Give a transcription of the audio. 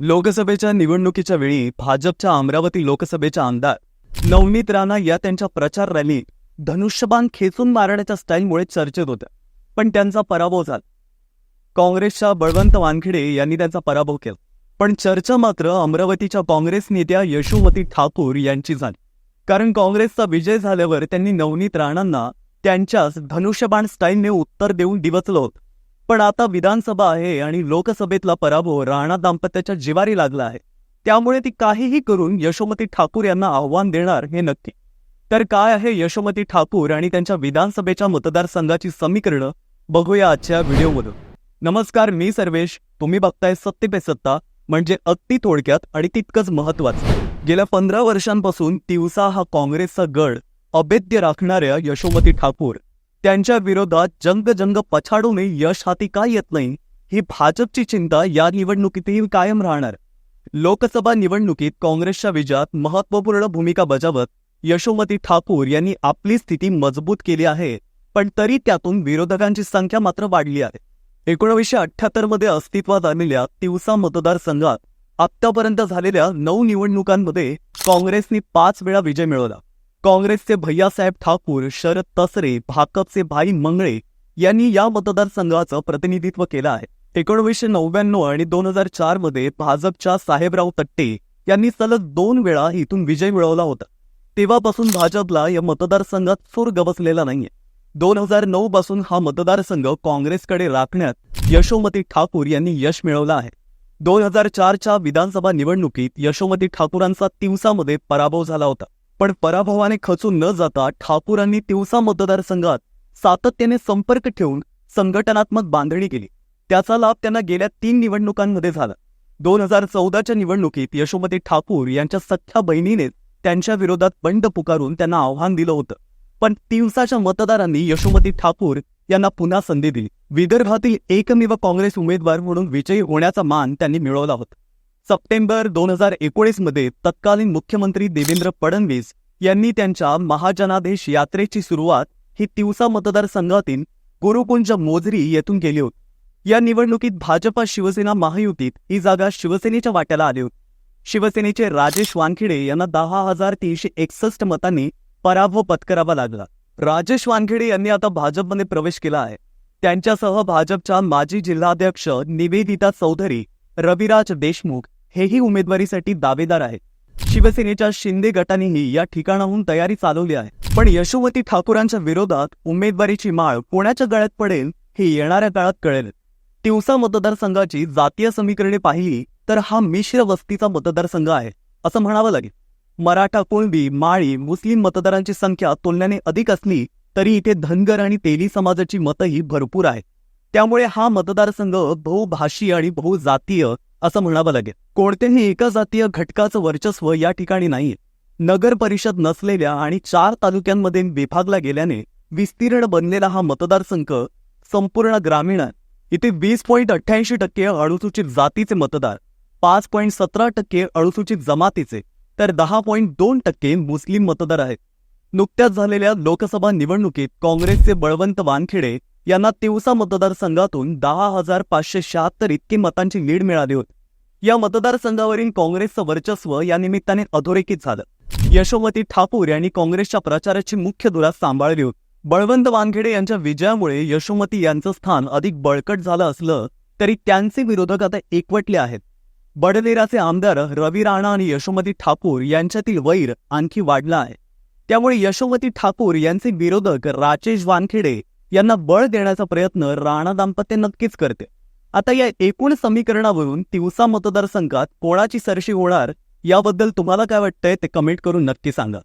लोकसभेच्या निवडणुकीच्या वेळी भाजपच्या अमरावती लोकसभेच्या आमदार नवनीत राणा या त्यांच्या प्रचार रॅलीत धनुष्यबाण खेचून मारण्याच्या स्टाईलमुळे चर्चेत होत्या. पण त्यांचा पराभव झाला. काँग्रेसच्या बळवंत वानखेडे यांनी त्यांचा पराभव केला. पण चर्चा मात्र अमरावतीच्या काँग्रेस नेत्या यशोमती ठाकूर यांची झाली. कारण काँग्रेसचा विजय झाल्यावर त्यांनी नवनीत राणांना त्यांच्याच धनुष्यबाण स्टाईलने उत्तर देऊन डिवचलं होतं. पण आता विधानसभा आहे आणि लोकसभेतला पराभव राणा दाम्पत्याच्या जिवारी लागला आहे. त्यामुळे ती काहीही करून यशोमती ठाकूर यांना आव्हान देणार हे नक्की. तर काय आहे यशोमती ठाकूर आणि त्यांच्या विधानसभेच्या मतदारसंघाची समीकरणं? बघूया आजच्या व्हिडिओमधून. नमस्कार मी सर्वेश. तुम्ही बघताय सत्य पे सत्ता म्हणजे अगदी थोडक्यात आणि तितकंच महत्वाचं गेल्या पंधरा वर्षांपासून तिवसा हा काँग्रेसचा गड अभेद्य राखणाऱ्या यशोमती ठाकूर त्यांच्या विरोधात जंग जंग पछाडूनही यश हाती का येत नाही ही भाजपची चिंता या निवडणुकीतही कायम राहणार. लोकसभा निवडणुकीत काँग्रेसच्या विजयात महत्त्वपूर्ण भूमिका बजावत यशोमती ठाकूर यांनी आपली स्थिती मजबूत केली आहे पण तरी त्यातून विरोधकांची संख्या मात्र वाढली आहे. एकोणीसशे अठ्ठ्याहत्तरमध्ये अस्तित्वात आलेल्या तिवसा मतदारसंघात आत्तापर्यंत झालेल्या नऊ निवडणुकांमध्ये काँग्रेसने पाच वेळा विजय मिळवला. काँग्रेसचे भैयासाहेब ठाकूर शरद तसरे भाकपचे भाई मंगळे यांनी या मतदारसंघाचं प्रतिनिधित्व केलं आहे. एकोणीसशे नव्याण्णव आणि दोन हजार चारमध्ये भाजपच्या साहेबराव तट्टे यांनी सलग दोन वेळा इथून विजय मिळवला होता. तेव्हापासून भाजपला या मतदारसंघात सूर गवसलेला नाहीये. दोन हजार नऊ पासून हा मतदारसंघ काँग्रेसकडे राखण्यात यशोमती ठाकूर यांनी यश मिळवलं आहे. दोन हजार चारच्या विधानसभा निवडणुकीत यशोमती ठाकूरांचा तिवसामध्ये पराभव झाला होता. पण पराभवाने खचून न जाता ठाकूरांनी तिवसा मतदारसंघात सातत्याने संपर्क ठेवून संघटनात्मक बांधणी केली. त्याचा लाभ त्यांना गेल्या तीन निवडणुकांमध्ये झाला. दोन हजार चौदाच्या निवडणुकीत यशोमती ठाकूर यांच्या सख्या बहिणीने त्यांच्या विरोधात बंड पुकारून त्यांना आव्हान दिलं होतं. पण तिवसाच्या मतदारांनी यशोमती ठाकूर यांना पुन्हा संधी दिली. विदर्भातील एकमेव काँग्रेस उमेदवार म्हणून विजयी होण्याचा मान त्यांनी मिळवला होता. सप्टेंबर दोन हजार एकोणीसमध्ये तत्कालीन मुख्यमंत्री देवेंद्र फडणवीस यांनी त्यांच्या महाजनादेश यात्रेची सुरुवात ही तिवसा मतदारसंघातील गुरुकुंज मोजरी येथून केली होती. या निवडणुकीत भाजपा शिवसेना महायुतीत ही जागा शिवसेनेच्या वाट्याला आली होती. शिवसेनेचे राजेश वानखेडे यांना दहा हजार तीनशे एकसष्ट मतांनी पराभव पत्करावा लागला. राजेश वानखेडे यांनी आता भाजपमध्ये प्रवेश केला आहे. त्यांच्यासह भाजपच्या माजी जिल्हाध्यक्ष निवेदिता चौधरी रविराज देशमुख हेही उमेदवारीसाठी दावेदार आहेत. शिवसेनेच्या शिंदे गटानेही या ठिकाणाहून तयारी चालवली आहे. पण यशोमती ठाकूरांच्या विरोधात उमेदवारीची माळ कोणाच्या गळ्यात पडेल हे येणाऱ्या काळात कळेल. तिवसा मतदारसंघाची जातीय समीकरणे पाहिली तर हा मिश्र वस्तीचा मतदारसंघ आहे असं म्हणावं लागेल. मराठा कुणबी माळी मुस्लिम मतदारांची संख्या तुलनेने अधिक असली तरी इथे धनगर आणि तेली समाजाची मतंही भरपूर आहे. त्यामुळे हा मतदारसंघ बहुभाषी आणि बहुजातीय असं म्हणावं लागेल. कोणत्याही एका जातीय घटकाचं वर्चस्व या ठिकाणी नाहीये. नगर परिषद नसलेल्या आणि चार तालुक्यांमध्ये विभागला गेल्याने विस्तीर्ण बनलेला हा मतदारसंघ संपूर्ण ग्रामीण इथे वीस पॉईंट अठ्ठ्याऐंशी टक्के अनुसूचित जातीचे मतदार पाच पॉईंट सतरा टक्के अनुसूचित जमातीचे तर दहा पॉईंट दोन टक्के मुस्लिम मतदार आहेत. नुकत्याच झालेल्या लोकसभा निवडणुकीत काँग्रेसचे बळवंत वानखेडे यांना तिवसा मतदारसंघातून दहा हजार पाचशे शहात्तर इतकी मतांची लीड मिळाली होती. या मतदारसंघावरील काँग्रेसचं वर्चस्व या निमित्ताने अधोरेखित झालं. यशोमती ठाकूर यांनी काँग्रेसच्या प्रचाराची मुख्य धुरा सांभाळली होती. बळवंत वानखेडे यांच्या विजयामुळे यशोमती यांचं स्थान अधिक बळकट झालं असलं तरी त्यांचे विरोधक आता एकवटले आहेत. बडनेराचे आमदार रवी राणा आणि यशोमती ठाकूर यांच्यातील वैर आणखी वाढला आहे. त्यामुळे यशोमती ठाकूर यांचे विरोधक राजेश वानखेडे यांना बळ देण्याचा प्रयत्न राणा दाम्पत्य नक्कीच करते. आता या एकूण समीकरणावरून तिवसा मतदारसंघात कोणाची सरशी होणार याबद्दल तुम्हाला काय वाटतंय ते कमेंट करून नक्की सांगा.